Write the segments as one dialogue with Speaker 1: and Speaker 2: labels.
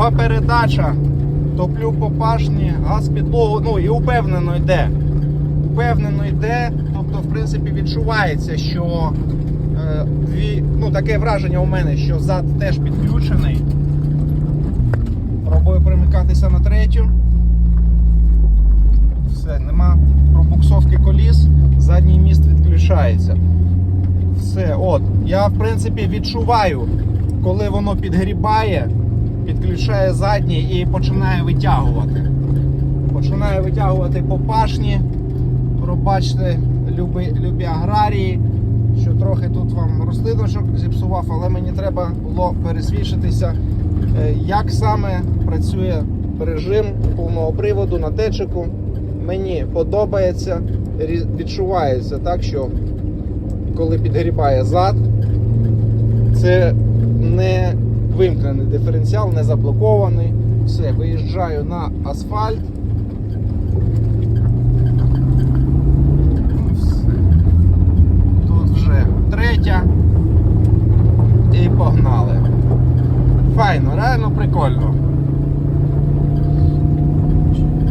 Speaker 1: Друга передача. Топлю по пашні, газ підлогу. Ну і упевнено йде. Упевнено йде. Тобто, в принципі, відчувається, що е, дві, ну, таке враження у мене, що зад теж підключений. Пробую перемикатися на третю. Все, нема пробуксовки коліс, задній міст відключається. Все, от. Я в принципі відчуваю, коли воно підгрібає, підключає задній і починає витягувати. Починає витягувати по пашні. Пробачте, любі, любі аграрії, що трохи тут вам рослиночок зіпсував, але мені треба було пересвідчитися, е, як саме працює режим повного приводу на дечику. Мені подобається, відчувається так, що коли підгрібає зад, це не вимкнений диференціал, не заблокований. Все, виїжджаю на асфальт. Ну. Тут вже третя. І погнали. Файно, реально прикольно.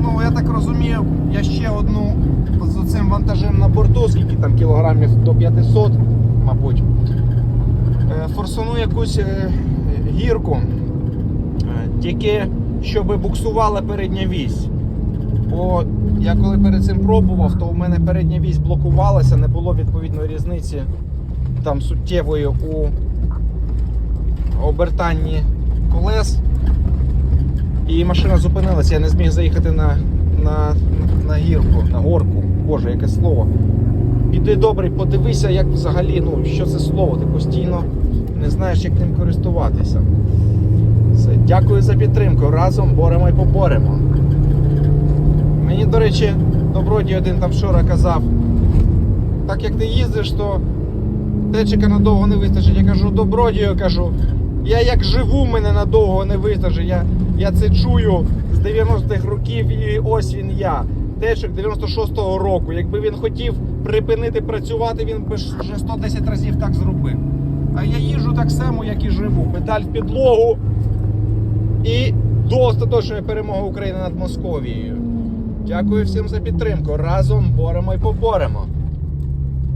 Speaker 1: Ну, я так розумію, я ще одну з цим вантажем на борту, скільки там кілограмів до 500, мабуть. Е, Форсуну якусь е, гірку, е, тільки щоб буксувала передня вісь. Бо я коли перед цим пробував, то у мене передня вісь блокувалася, не було відповідної різниці там суттєвої у обертанні колес. І машина зупинилася, я не зміг заїхати на, на, на гірку, на горку. Боже, яке слово. Піди добрий, подивися, як взагалі, ну, що це слово, ти постійно не знаєш, як ним користуватися. Дякую за підтримку. Разом боремо і поборемо. Мені, до речі, добродій один там вчора казав, так як ти їздиш, то течика надовго не вистачить. Я кажу, добродію, кажу, я як живу, мене надовго не вистачить. Я, я це чую з 90-х років і ось він я. Течик 96-го року. Якби він хотів припинити працювати, він би вже 110 разів так зробив. А я їжу так само, як і живу. Педаль в підлогу і до остаточної перемоги України над Московією. Дякую всім за підтримку. Разом боремо і поборемо.